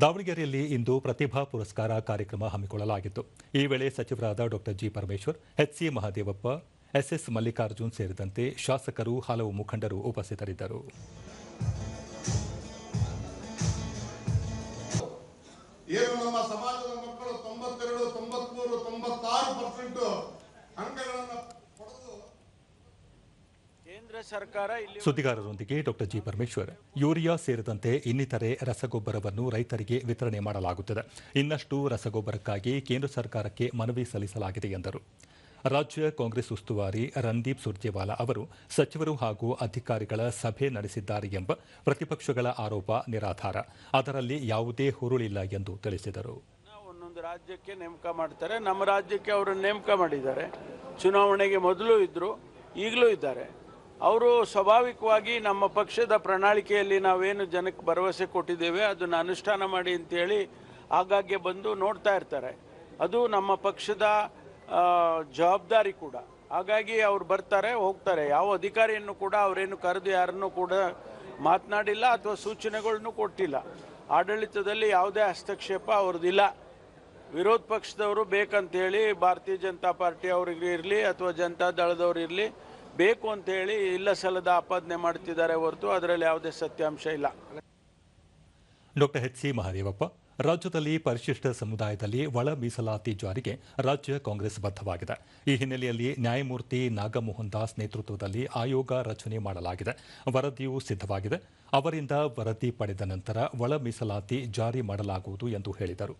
ದಾವಣಗೆರೆಯಲ್ಲಿ ಇಂದು ಪ್ರತಿಭಾ ಪುರಸ್ಕಾರ ಕಾರ್ಯಕ್ರಮ ಹಮ್ಮಿಕೊಳ್ಳಲಾಗಿತ್ತು. ಈ ವೇಳೆ ಸಚಿವರಾದ doctor G Parameshwar HC Mahadevappa SS Mallikarjun ಸೇರಿದಂತೆ ಶಾಸಕರು, ಹಲವು ಮುಖಂಡರು ಉಪಸ್ಥಿತರಿದ್ದರು. ಸುದ್ದಿಗಾರರೊಂದಿಗೆ ಡಾಕ್ಟರ್ ಜಿ ಪರಮೇಶ್ವರ್. ಯೂರಿಯಾ ಸೇರಿದಂತೆ ಇನ್ನಿತರೆ ರಸಗೊಬ್ಬರವನ್ನು ರೈತರಿಗೆ ವಿತರಣೆ ಮಾಡಲಾಗುತ್ತದೆ. ಇನ್ನಷ್ಟು ರಸಗೊಬ್ಬರಕ್ಕಾಗಿ ಕೇಂದ್ರ ಸರ್ಕಾರಕ್ಕೆ ಮನವಿ ಸಲ್ಲಿಸಲಾಗಿದೆ ಎಂದರು. ರಾಜ್ಯ ಕಾಂಗ್ರೆಸ್ ಉಸ್ತುವಾರಿ ರಣದೀಪ್ ಸುರ್ಜೇವಾಲಾ ಅವರು ಸಚಿವರು ಹಾಗೂ ಅಧಿಕಾರಿಗಳ ಸಭೆ ನಡೆಸಿದ್ದಾರೆ ಎಂಬ ಪ್ರತಿಪಕ್ಷಗಳ ಆರೋಪ ನಿರಾಧಾರ. ಅದರಲ್ಲಿ ಯಾವುದೇ ಹುರುಳಿಲ್ಲ ಎಂದು ತಿಳಿಸಿದರು. ಒಂದೊಂದು ರಾಜ್ಯಕ್ಕೆ ನೇಮಕ ಮಾಡ್ತಾರೆ. ನಮ್ಮ ರಾಜ್ಯಕ್ಕೆ ಅವರು ನೇಮಕ ಮಾಡಿದ್ದಾರೆ. ಚುನಾವಣೆಗೆ ಮೊದಲು ಇದ್ದರು ಈಗಲೂ ಇದ್ದಾರೆ. ಅವರು ಸ್ವಾಭಾವಿಕವಾಗಿ ನಮ್ಮ ಪಕ್ಷದ ಪ್ರಣಾಳಿಕೆಯಲ್ಲಿ ನಾವೇನು ಜನಕ್ಕೆ ಭರವಸೆ ಕೊಟ್ಟಿದ್ದೇವೆ, ಅದನ್ನು ಅನುಷ್ಠಾನ ಮಾಡಿ ಅಂತೇಳಿ ಆಗಾಗ್ಗೆ ಬಂದು ನೋಡ್ತಾ ಇರ್ತಾರೆ. ಅದು ನಮ್ಮ ಪಕ್ಷದ ಜವಾಬ್ದಾರಿ ಕೂಡ. ಹಾಗಾಗಿ ಅವ್ರು ಬರ್ತಾರೆ, ಹೋಗ್ತಾರೆ. ಯಾವ ಅಧಿಕಾರಿಯನ್ನು ಕೂಡ ಅವರೇನು ಕರೆದು ಯಾರನ್ನು ಕೂಡ ಮಾತನಾಡಿಲ್ಲ ಅಥವಾ ಸೂಚನೆಗಳನ್ನು ಕೊಟ್ಟಿಲ್ಲ. ಆಡಳಿತದಲ್ಲಿ ಯಾವುದೇ ಹಸ್ತಕ್ಷೇಪ ಅವ್ರದ್ದಿಲ್ಲ ವಿರೋಧ ಪಕ್ಷದವರು ಬೇಕಂತೇಳಿ ಭಾರತೀಯ ಜನತಾ ಪಾರ್ಟಿ ಅವ್ರಿಗೆ ಇರಲಿ ಅಥವಾ ಜನತಾ ದಳದವ್ರು ಇರಲಿ ಬೇಕು ಅಂತೇಳಿ ಇಲ್ಲ ಸಲ್ಲದ ಆಪಾದನೆ ಮಾಡ್ತಿದ್ದಾರೆ ಹೊರತು ಅದರಲ್ಲಿ ಯಾವುದೇ ಸತ್ಯಾಂಶ ಇಲ್ಲ. ಡಾಕ್ಟರ್ ಎಚ್ ಸಿ ಮಹಾದೇವಪ್ಪ, ರಾಜ್ಯದಲ್ಲಿ ಪರಿಶಿಷ್ಟ ಸಮುದಾಯದಲ್ಲಿ ಒಳ ಮೀಸಲಾತಿ ಜಾರಿಗೆ ರಾಜ್ಯ ಕಾಂಗ್ರೆಸ್ ಬದ್ಧವಾಗಿದೆ. ಈ ಹಿನ್ನೆಲೆಯಲ್ಲಿ ನ್ಯಾಯಮೂರ್ತಿ ನಾಗಮೋಹನ್ ದಾಸ್ ನೇತೃತ್ವದಲ್ಲಿ ಆಯೋಗ ರಚನೆ ಮಾಡಲಾಗಿದೆ. ವರದಿಯೂ ಸಿದ್ಧವಾಗಿದೆ. ಅವರಿಂದ ವರದಿ ಪಡೆದ ನಂತರ ಒಳ ಮೀಸಲಾತಿ ಜಾರಿ ಮಾಡಲಾಗುವುದು ಎಂದು ಹೇಳಿದರು.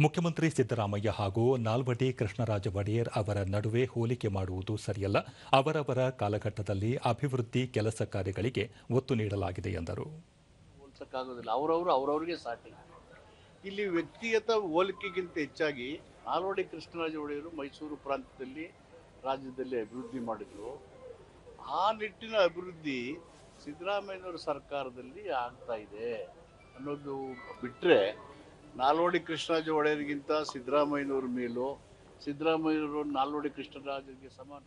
ಮುಖ್ಯಮಂತ್ರಿ ಸಿದ್ದರಾಮಯ್ಯ ಹಾಗೂ ನಾಲ್ವಡಿ ಕೃಷ್ಣರಾಜ ಒಡೆಯರ್ ಅವರ ನಡುವೆ ಹೋಲಿಕೆ ಮಾಡುವುದು ಸರಿಯಲ್ಲ. ಅವರವರ ಕಾಲಘಟ್ಟದಲ್ಲಿ ಅಭಿವೃದ್ಧಿ ಕೆಲಸ ಕಾರ್ಯಗಳಿಗೆ ಒತ್ತು ನೀಡಲಾಗಿದೆ ಎಂದರು. ಅವ್ರವ್ರು ಅವ್ರವ್ರಿಗೆ ಸಾಟಿ. ಇಲ್ಲಿ ವ್ಯಕ್ತಿಗತ ಹೋಲಿಕೆಗಿಂತ ಹೆಚ್ಚಾಗಿ ನಾಲ್ವಡಿ ಕೃಷ್ಣರಾಜ ಒಡೆಯರು ಮೈಸೂರು ಪ್ರಾಂತ್ಯದಲ್ಲಿ ರಾಜ್ಯದಲ್ಲಿ ಅಭಿವೃದ್ಧಿ ಮಾಡಿದ್ರು. ಆ ನಿಟ್ಟಿನ ಅಭಿವೃದ್ಧಿ ಸಿದ್ದರಾಮಯ್ಯನವರ ಸರ್ಕಾರದಲ್ಲಿ ಆಗ್ತಾ ಇದೆ ಅನ್ನೋದು ಬಿಟ್ಟರೆ ನಾಲ್ವಡಿ ಕೃಷ್ಣರಾಜ ಒಡೆಯರಿಗಿಂತ ಸಿದ್ದರಾಮಯ್ಯನವ್ರ ಮೇಲೂ ಸಿದ್ದರಾಮಯ್ಯನವರು ನಾಲ್ವಡಿ ಕೃಷ್ಣರಾಜರಿಗೆ ಸಮಾನ